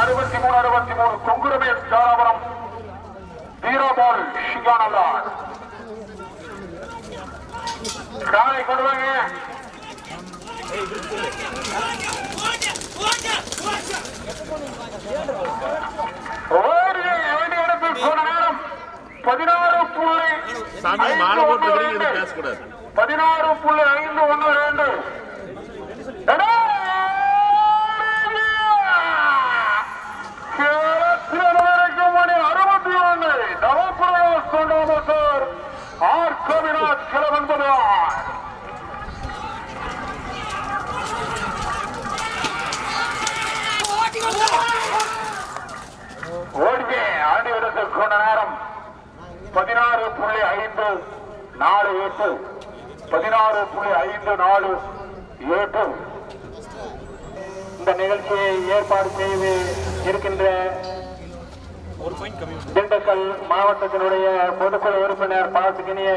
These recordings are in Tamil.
அறுபத்தி மூணு அறுபத்தி மூணு கொங்குரமேல் தாராபுரம் வீரபால் ஷிகானந்தார் காலை கொண்டு வாங்க. பதினாறு புள்ளி சாமி மாலை போட்டு பேசக்கூடாது. பதினாறு புள்ளி ஐந்து ஒன்று ரெண்டு கேரளத்தில் வரைக்கும் மணி அறுபத்தி ஒன்று. நவப்பிரயாஸ் கொண்டாமத்தர் ஆர். கவிராஜ் கிளவன்பதார் ஓடியே ஆடி இடத்தில் கொண்ட நேரம். பதினாறு புள்ளி ஐந்து நாலு எட்டு. பதினாறு புள்ளி ஐந்து நாலு ஏற்றும் இந்த நிகழ்ச்சியை ஏற்பாடு செய்து இருக்கின்ற திண்டுக்கல் மாவட்டத்தினுடைய பொதுக்குழு உறுப்பினர் பாத்துக்கினிய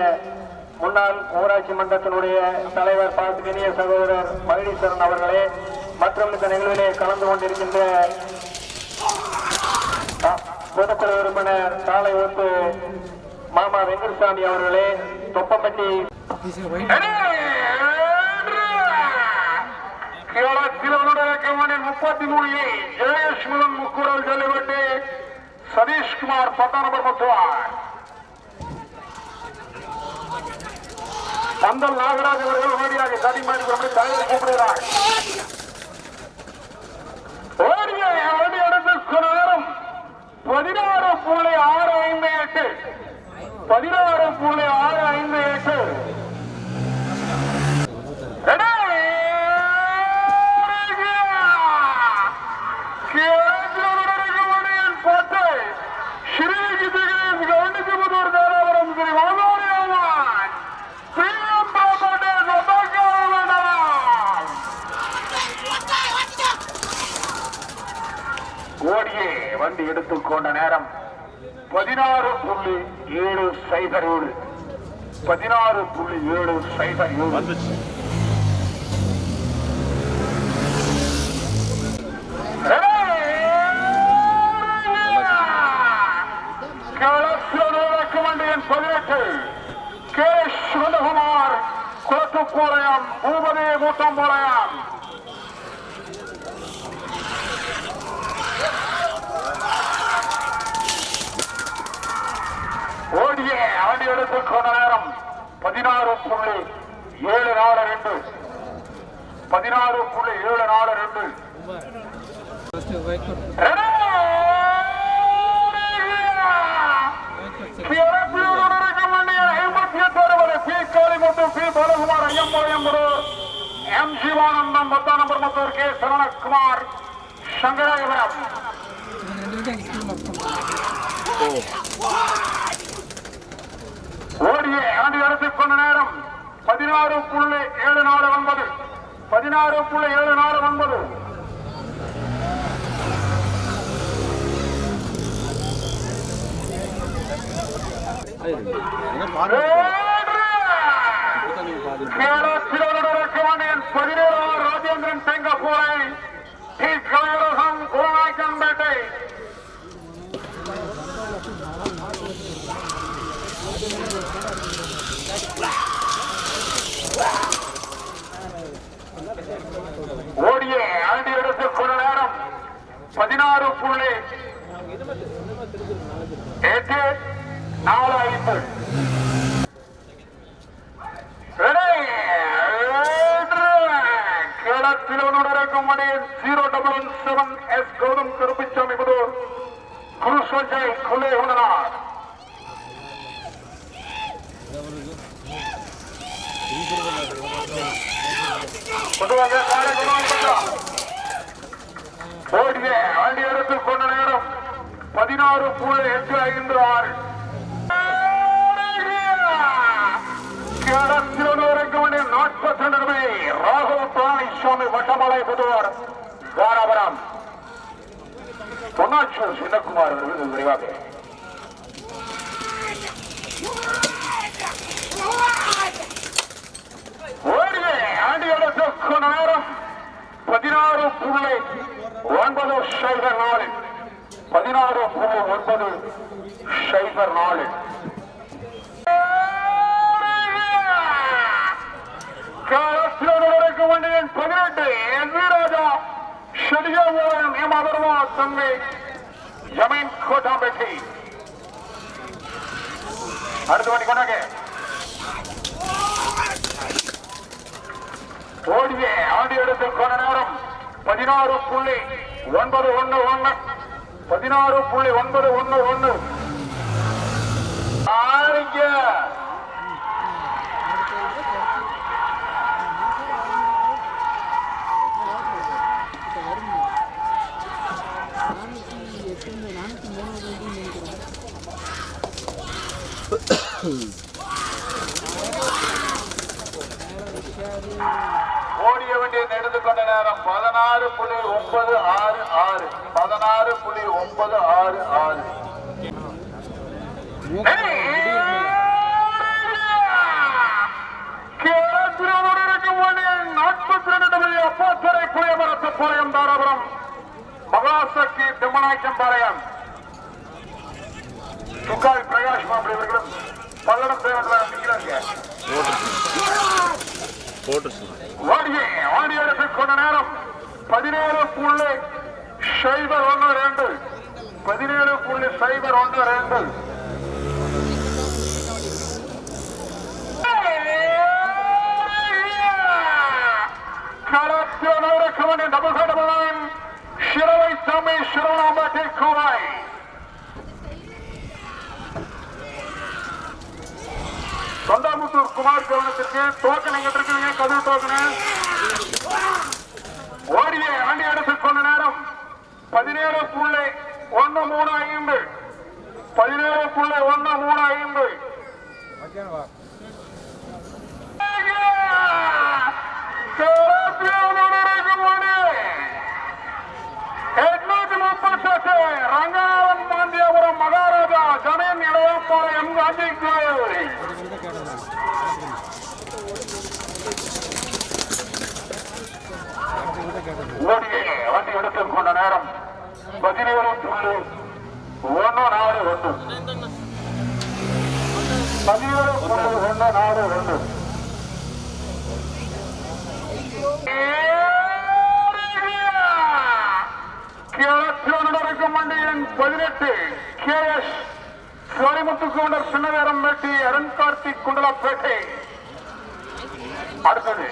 முன்னாள் ஊராட்சி மன்றத்தினுடைய தலைவர் பாத்துக்கினிய சகோதரர் பழனிசரன் அவர்களே மற்றும் இந்த நிகழ்விலே கலந்து கொண்டிருக்கின்ற பொதுக்குழு உறுப்பினர் காலை ஒத்து மாமா வெங்கடசாமி அவர்களே தொப்பப்பட்டி முப்பத்தி மூணு ஜெயேஷ் முதன் முக்குரல் ஜல்லிபட்டு சதீஷ்குமார் பத்தாம் நம்பர் பந்தல் நாகராஜ் அவர்கள் உடனடியாக தடிமாடி தலைவர் கூப்பிடுகிறார் ஓடிய ஓடி இடத்துக்கு நேரம் பதினாறு புள்ளி ஆறு ஐந்து எட்டு பதினாறு புள்ளி ஆறு ஐந்து எட்டு ரெடி? கேரளத்தின் கோட்டை ஸ்ரீகிரியின் கவுண்டிக்குமுதூர் தாராபுரம் ஸ்ரீ வாதாரியாவான் பிரியம்பாபட்டே சபாக்காக வேண்டாம் ஓடியே வண்டி எடுத்துக் கொண்ட நேரம் பதினாறு புள்ளி ஏழு சைபர் ஏழு பதினாறு புள்ளி ஏழு சைபர் ஏழு வந்துச்சு வண்டியின் பதினெட்டு கே சிவகுமார் குளத்துப்பாளையம் பூபதி மூட்டம்பாளையம் ஓடிய ஆடி எடுத்துக் கொண்ட நேரம் பதினாறு புள்ளி ஏழு நாலு ரெண்டு. பதினாறு புள்ளி ஏழு நாலு ரெண்டு. எம் ஜீவானந்தம் மொத்த நம்பர் மத்தூர் கே சரவணகுமார் சங்கராயபுரம் ஓடிய ஆண்டு எடுத்துக் கொண்ட நேரம். பதினாறு புள்ளி ஏழு நாலு ஒன்பது. பதினாறு புள்ளி ஏழு நாலு ஒன்பது. பதினேழாம் ராஜேந்திரன் செங்கப்பூரை டி. கலையரசம் கோநாய்க்கன்பேட்டை ஓடிய ஆண்டி எடுத்து கொண்ட நேரம் பதினாறு புள்ளி எட்டு நாலு ஐந்து. திருமலை புதூர் தாராபுரம். பொன்னாச்சூர் சின்னகுமார் அவர்கள் விரைவாக. பதினாறு புள்ளை ஒன்பது சைபர் நாலு. பதினாறு புள்ளி ஒன்பது சைபர் நாலு. காலத்திற்கு வண்டியின் பதினெட்டு என் வீராஜா ஷடியோவரம் ஏமாதர்மா தங்கை ஜமீன் கோட்டாம்பேட்டை. அடுத்த வண்டி கொண்டாங்க. ஓடிய ஆடி எடுத்து கொண்ட நேரம் பதினாறு புள்ளி ஒன்பது ஒண்ணு ஒண்ணு பதினாறு புள்ளி ஒன்பது ஒண்ணு ஒண்ணு ஓடிய வேண்டிய எடுத்துக்கொண்ட நேரம் பதினாறு புள்ளி ஒன்பது ஆறு ஆறு பதினாறு புள்ளி ஒன்பது ஆறு ஆறு நாற்பத்தி ரெண்டு மணி அப்பாத்துறை புளியமரத்து பாளையம் தாராபுரம் மகாசக்தி திம்மநாயக்கம் பாளையம் சுக்காய் பிரகாஷ் மாப்பிள்ளை இவர்களும் பல்லடம் தேவர்கள் நிற்கிறாங்க போட்டு வாடியை கொண்ட நேரம். பதினேழு புள்ளி சைபர் ஒன்று ரெண்டு. பதினேழு புள்ளி சைபர் ஒன்று ரெண்டு களத்திற்கு டபுள்கடபவன் சிறவை சாமி சிறுவனாம்பட்டி கோவாய் தொண்டாமுத்தூர் குமார் கவனத்திற்கு டோக்கன் எங்க இருக்குங்க கதவு டோக்கனு ஓடிய ஆண்டி எடுத்துக் கொண்ட நேரம் பதினேழு புள்ளி ஒன்னு மூணு ஐந்து பதினேழு புள்ளி ஒன்னு மூணு ஐந்து எட்நூத்தி முப்பத்தெட்டு ரங்காவன் பாண்டியபுரம் மகாராஜா ஜமீன் இளையப்பாளையம் காஞ்சிக்கு ஓடியே வண்டி எடுத்துக் கொண்ட நேரம் பதினேழு புள்ளி நாலு ஒன்று பதினேழு புள்ளி நாலு ஒன்று நடக்கும் வண்டியின் பதினெட்டு கே எஸ் சோழிமுத்து சின்னவேரம்பேட்டி சின்னவேரம் அருண் கார்த்திக் குண்டலப்பேட்டை. அடுத்தது.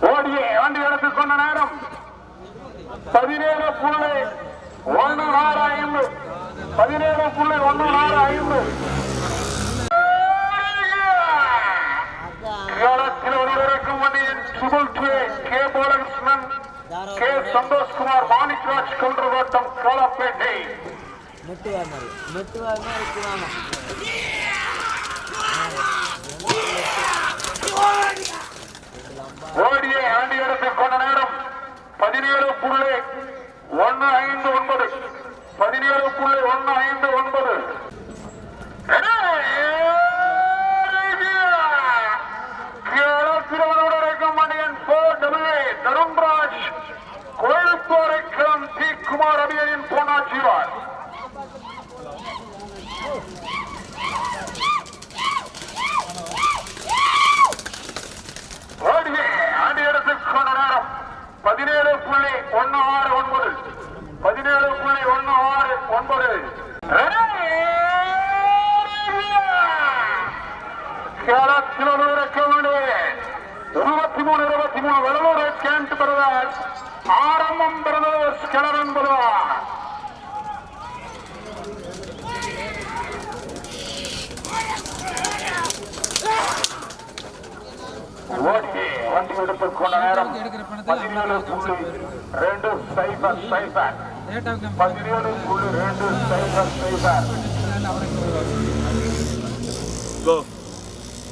ஓடிய வண்டி எடுத்துக் கொண்ட நேரம். பதினேழு புள்ளி ஒன்று நாலு ஐந்து. பதினேழு புள்ளி ஒன்று நாலு ஐந்து. சுகுல் கே பாலகிருஷ்ணன் கே சந்தோஷ்குமார் மாணிக்ராஜ் குன்றகோட்டம் காலப்பேட்டை. மெட்டுவா மாதிரி மெட்டுவா மாதிரி இருக்குதாமா ஓடிய ஆண்டி எடுத்துக் கொண்ட நேரம் பதினேழு புள்ளி ஒன்னு ஐந்து ஒன்பது பதினேழு புள்ளி ஒன்னு ஐந்து ஒன்பது தருண்ராஜ் கோயில்போரைக்கிழம் டி குமார் அபியனின் போனாட்சிவார் ஓடியே ஆண்டி எடுத்துக் கொண்ட நேரம் பதினேழு புள்ளி ஒன்னு ஆறு ஒன்பது பதினேழு புள்ளி ஒன்னு ஆறு ஒன்பது கேரளத்தில் இருக்க வேண்டிய இருபத்தி மூணு இருபத்தி மூணு வெள்ளூர் கேண்ட் பிரதர்ஸ் ஆரம்பம் பிரதர்ஸ் கிளறன் பிரதர் ஓடி வண்டி எடுத்துக் கொண்ட நேரம் பதினேழு புள்ளி ரெண்டு சைபர் சைபர். பதினேழு புள்ளி ரெண்டு சைபர் சைபர். கோ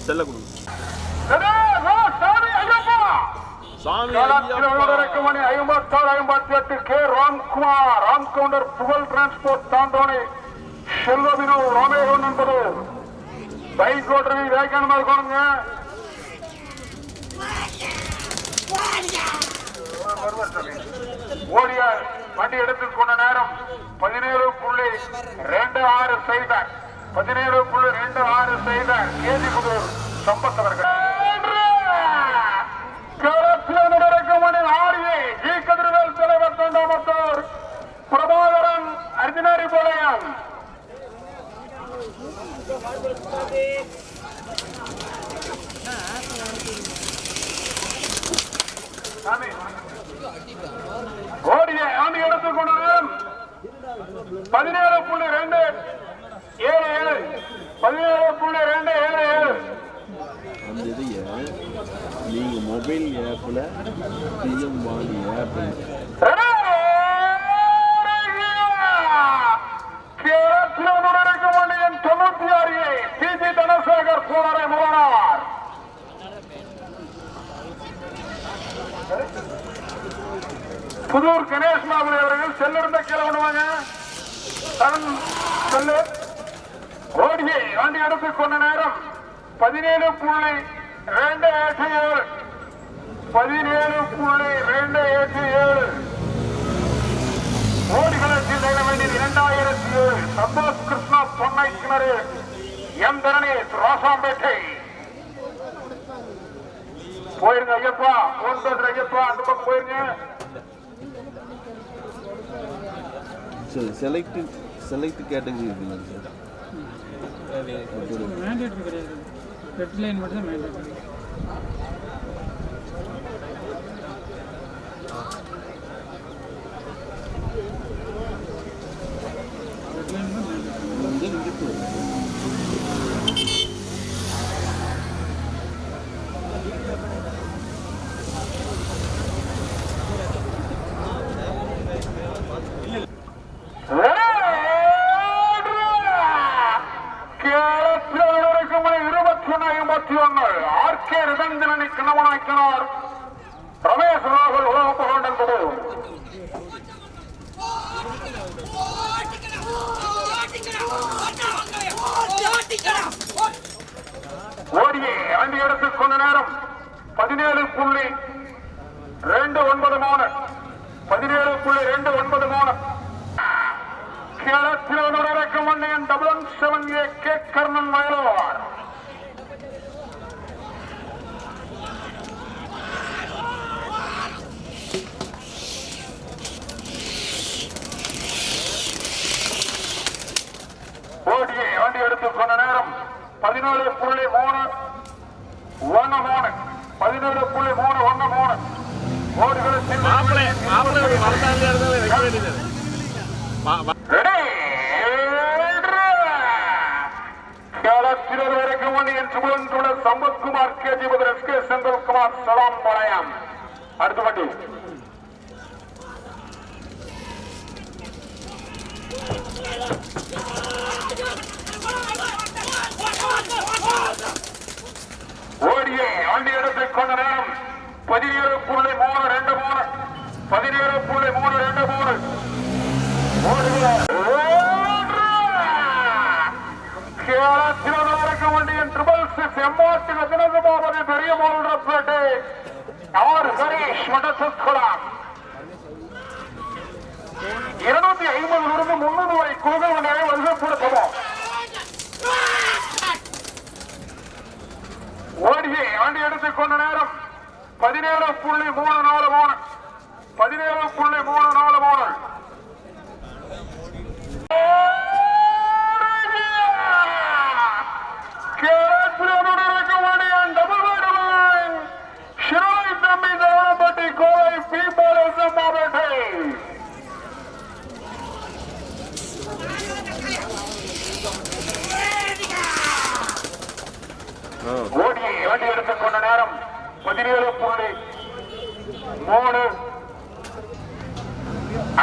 செல்ல கொடு. சாமி ஐயப்பா. மணி ஐம்பத்தாறு ஐம்பத்தி எட்டு கே ராம்குமார். ராம் கவுண்டர் புகழ் டிரான்ஸ்போர்ட் தாண்டோனி செல்வவினோ ராமேகன் என்பது. பைக் ஓட்டுறது வேகனமா இருக்கணுங்க ஓடிய வண்டி எடுத்துக் கொண்ட நேரம் பதினேழு புள்ளி ரெண்டு ஆறு சைபர். பதினேழு புள்ளி ரெண்டு ஆறு சைபர். கேஜி புதூர் சம்பத்தவர்கள் ஆரியை ஜி கதிர்வேல் தலைவர் தொண்டாமத்தூர் பிரபாகரன் அர்ஜினாரி பாளையம். கோடியை ஆண்டு எடுத்துக் கொண்டதும் பதினேழு புள்ளி ரெண்டு ஏழு ஏழு. பதினேழு புள்ளி ரெண்டு ஏழு ஏழு. அந்த இதைய நீங்க மொபைல் ஆப்ல பிஎம் வாணி ஆப்பில் தொண்ணூத்தி ஆறு பிஜி தனசேகர் சூழலை மூலனார் புதூர் கணேஷ் மாமணி அவர்கள் செல்லிருந்த கீழே விடுவாங்க தன் செல்லு. கோடியை ஆண்டி எடுத்துக் கொண்ட நேரம் பதினேழு புள்ளி ரெண்டு எட்டு ஏழு பதினேழு புள்ளி ரெண்டு எட்டு ஏழு. கோடிகளுக்கு நெக வேண்டியது இரண்டாயிரத்தி ஏழு. சந்தோஷ் கிருஷ்ணா பொன்னை கிணறு. எம் தரணேஷ் ராசாம்பேட்டை. போயிருங்க ஐயப்பா. போன் பேசுற ஐயப்பா அந்த பக்கம் போயிருங்க. சரி செலக்ட் செலக்ட் கேட்டகரி இருக்குங்க சார் மேண்டேட்ரி ரெட் லைன் மட்டும் தான் மேண்டேட்ரி ரெட் லைன் தான் mandatory. இங்கே இருக்கு இருபத்தி ஒன்று ஐம்பத்தி ஒன்று ஆர்கே ரிதஞ்சனனை கணவனாக்கினார் ரமேஷ் ராகுல் உலக புகழ் என்பது ஓடியே வண்டி எடுத்துக் கொண்ட நேரம் பதினேழு புள்ளி ரெண்டு ஒன்பது மூணு பதினேழு புள்ளி ரெண்டு ஒன்பது மூணு கேரளத்தில் நடக்கும் வண்டியின் டபுள் ஏ கே கர்ணன் வயலோர் ஓடியை வண்டி எடுத்துக் கொண்ட நேரம் பதினேழு புள்ளி மூணு ஒன்னு மூணு பதினேழு புள்ளி மூணு ஒன்னு மூணு ஓடுகளுக்கு வரைக்கும் Sampathkumar KG S K. Senthilkumar Salampalayam. அடுத்த வண்டி ஓடியே வண்டி எடுத்துக் கொண்ட நேரம் பதினேழு புள்ளி மூணு ரெண்டு மூணு. பதினேழு புள்ளி மூணு ரெண்டு மூணு. கேரளத்திற்கு வண்டியின் ட்ரிபிள் சிக்ஸ் எம்மாட்டு ரத்னகுமாரி பெரிய மோல்ரப்பேட்டை ஹரீஷ் மடசுக்குளம் இருநூத்தி ஐம்பதிலிருந்து முன்னூறு வரை குழுக்கள் வண்டியை வரிசைப்படுத்தவும் ஓடியை ஆண்டி எடுத்துக் கொண்ட நேரம் பதினேழு புள்ளி மூணு நாலு மூணு பதினேழு புள்ளி மூணு நாலு மூணு பதினேழு புள்ளி மூணு.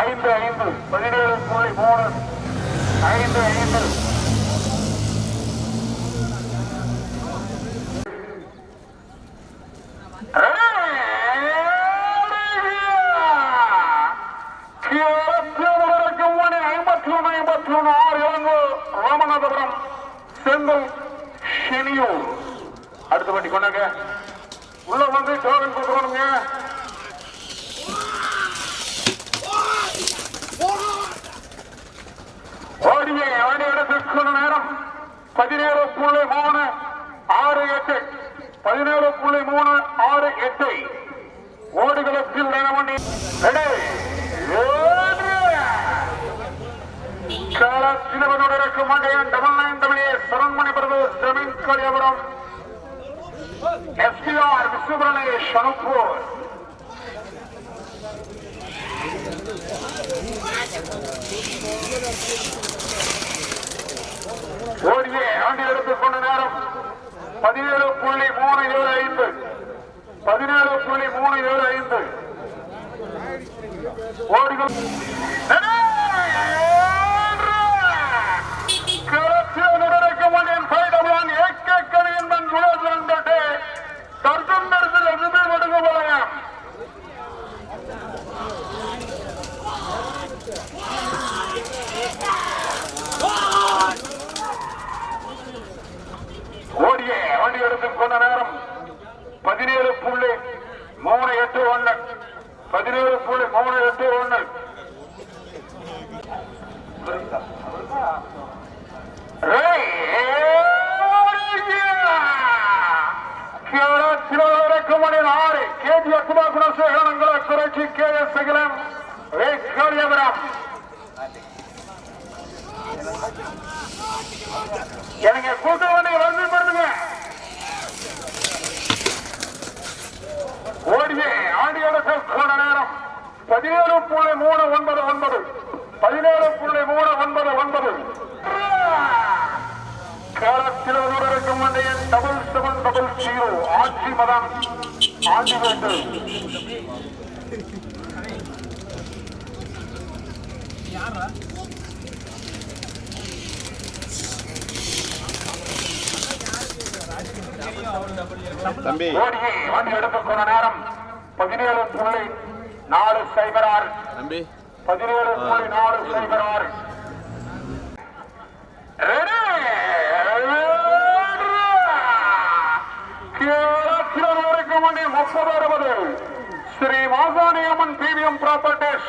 ஐந்து ஐந்து. பதினேழு புள்ளி மூணு. ஐந்து ஐந்து ஐம்பத்தி ஒன்று ஐம்பத்தி ஒன்று ஆறு இளங்கோ ராமநாதபுரம் செந்தில் செனியூர் அடுத்த வண்டி கொண்டாங்க உள்ள வந்து டோக்கன் கொடுக்கணுங்க ஓடிய ஆடி இடத்திற்கு நேரம் பதினேழு புள்ளி மூணு ஆறு எட்டு பதினேழு புள்ளி மூணு ஆறு எட்டு ஓடுகளத்தில் வண்டி களத்தினவனோடு double nine double Saranmani Prabhu ஜமீன் கலியபுரம் அனுப்பூர் ஆண்டி எடுத்துக் நேரம் பதினேழு புள்ளி மூணு ஏழு ஐந்து. பதினேழு புள்ளி மூணு ஏழு ஐந்து. ஓடிகள் நடக்கும் மண்ணின் பைடவான் ஏக்க கவியின் மண் குலோசனம் தொட்டு தர்க்கம் நெருங்கில் எதுவுமே ஒடுங்க போலையாம் ஓடிய வண்டி எடுத்துக் கொண்ட நேரம் பதினேழு புள்ளி மூணு எட்டு ஒண்ணு பதினேழு புள்ளி மூணு எட்டு ஒண்ணு ஆறு கேஜி அக்குமா குணசேகரங்களை குறைச்சி கே எஸ் சகிலம் காளியபுரம் எனக்கு கூட்டம் வந்து வந்து பண்ணுங்க ஓடியே ஆண்டியோட போன நேரம் பதினேழு புள்ளி மூணு ஒன்பது ஒன்பது பதினேழு புள்ளி மூணு ஒன்பது ஒன்பது காலத்தில் இருக்கும் மண்டையன் டபுள் செவன் டபுள் ஜீரோ ஆட்சி மதம் ஆட்சி வேண்டு தம்பி. வண்டி எடுத்துக் கொண்ட நேரம் பதினேழு புள்ளி நாலு சைபர் ஆறு. தம்பி. பதினேழு புள்ளி நாலு சைபர் ஆறு.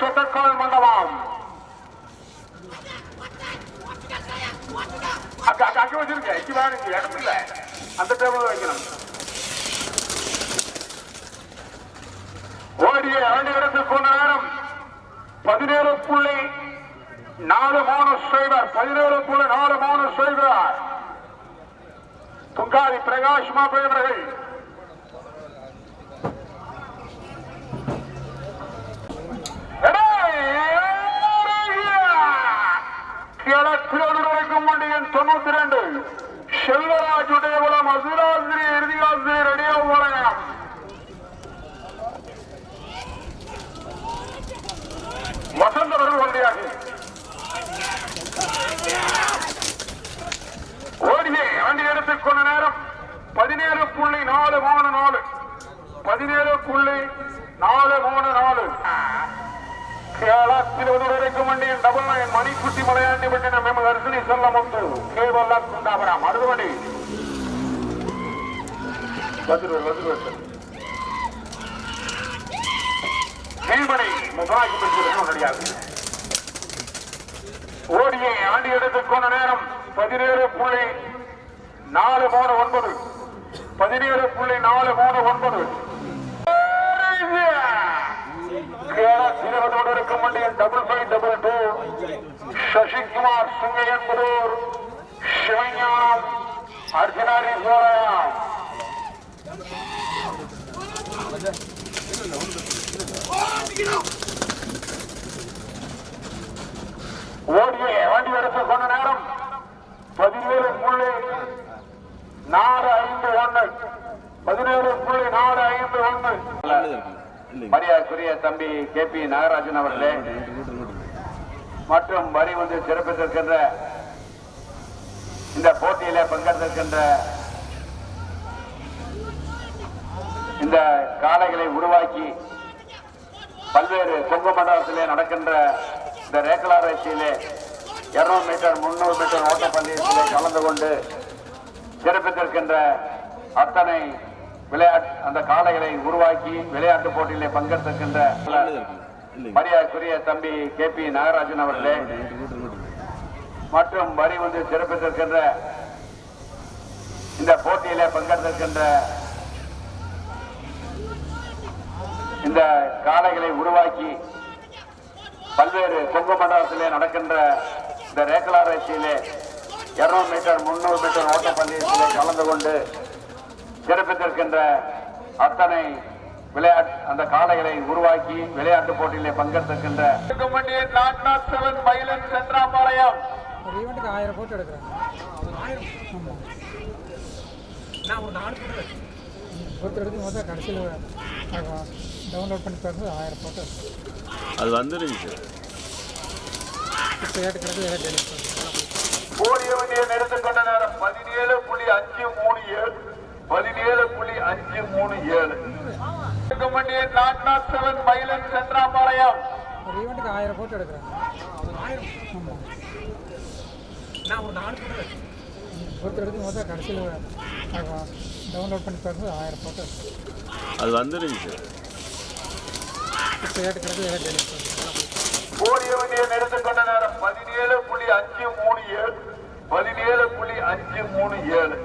ப்ராப்பர்ட்டி சொத்தக்கால் மண்டபம் அங்க வச்சிருக்க அந்த டேபிள் வைக்கணும் ஓடிய கொண்ட நேரம் பதினேழு புள்ளி நாலு மூணு சைபர் பதினேழு புள்ளி நாலு மூணு சைபர் துங்காதி பிரகாஷ் மாப்பிள்ளை கிழக்கிழக்கும் வண்டியின் தொண்ணூத்தி ரெண்டு செல்வராஜ் உதயகுலம் அசுராசிரி இறுதியாசிரி ரெடியோ போலயம் வசந்தவர்கள் வண்டியாக ஓடியே வண்டி எடுத்துக் கொண்ட நேரம் பதினேழு புள்ளி நாலு மூணு நாலு பதினேழு புள்ளி நாலு மூணு நாலு கேரளத்தில் வரைக்கும் வண்டியின் double nine Manikutty Malayandi Pattinam M Dharshini Chellamuthu கேவல்லா குண்டாபுரம் அடுத்த வண்டி வந்துருவார் வந்துருவார் நீர்மணி முகராஜ் முடியாது ஓடியை ஆண்டி எடுத்துக்கொண்ட நேரம் பதினேழு புள்ளி நாலு மூணு ஒன்பது. பதினேழு புள்ளி நாலு மூணு ஒன்பது. இருக்கும் வண்டியின் double five double two Sasikumar Singaiyanputhur Sivagnanam அர்ஜுனாரி சோழயம் ஓடிய வண்டி எடுத்து கொண்ட நேரம் பதினேழு புள்ளி நாலு ஐந்து ஒன்று. பதினேழு புள்ளி நாலு ஐந்து ஒன்று. மரியாதைக்குரிய தம்பி கே பி நாகராஜன் அவர்களே மற்றும் வரி வந்து சிறப்பித்திருக்கின்ற இந்த போட்டியில பங்கெடுத்திருக்கின்ற இந்த காளைகளை உருவாக்கி பல்வேறு கொங்கு மண்டலத்திலே நடக்கின்ற இந்த ரேக்கலாராய்ச்சியிலே இருநூறு மீட்டர் முன்னூறு மீட்டர் ஓட்டப்பந்தயத்திலே கலந்து கொண்டு சிறப்பித்திருக்கின்ற அத்தனை விளையாட்டு அந்த காளைகளை உருவாக்கி விளையாட்டு போட்டியிலே பங்கெடுத்திருக்கின்ற மரியாதைக்குரிய தம்பி கே பி நாகராஜன் அவர்களே. மற்றும் வரி வந்து சிறப்பித்திருக்கின்ற இந்த போட்டியிலே பங்கெடுத்திருக்கின்ற இந்த காளைகளை உருவாக்கி பல்வேறு கொங்கு மண்டலத்திலே நடக்கின்ற இந்த ரேக்கலாராய்ச்சியிலே இருநூறு மீட்டர் முன்னூறு மீட்டர் ஓட்ட பந்தயத்திலே கலந்து கொண்டு சிறப்பித்திருக்கின்ற அத்தனை விளையாட்டு அந்த காளைகளை உருவாக்கி விளையாட்டு போட்டியிலே பங்கெடுத்திருக்கின்ற மயிலன் சென்றாபாளையம் ஒரு ஈவெண்ட்டுக்கு ஆயிரம் ஃபோட்டோ எடுக்கிறேன் ஒருத்தர் எடுத்து மொத்தம் கடைசியில் டவுன்லோட் பண்ணி பார்க்கும்போது ஆயிரம் ஃபோட்டோ அது வந்துருந்துச்சு இப்போ ஏட்டு கிடக்கு ஏதாவது டெலிட் பண்ணுறேன் எடுத்துக்கொண்ட நேரம் பதினேழு புள்ளி அஞ்சு மூணு ஏழு. பதினேழு புள்ளி அஞ்சு மூணு ஏழு. Nought seven Mayilan Sendrapalayam. ஒரு ஈவெண்ட்டுக்கு ஆயிரம் ஃபோட்டோ எடுக்கிறேன் ஒருத்தர் எடுத்து மொத்தம் கடைசியில் டவுன்லோட் பண்ணி பார்க்கும்போது ஆயிரம் ஃபோட்டோ அது வந்துருந்துச்சு இப்போ ஏட்டு கிடக்கு ஏதாவது டெலிட் நேரம் பதினேழு புள்ளி அஞ்சு மூணு ஏழு. பதினேழு புள்ளி அஞ்சு மூணு ஏழு.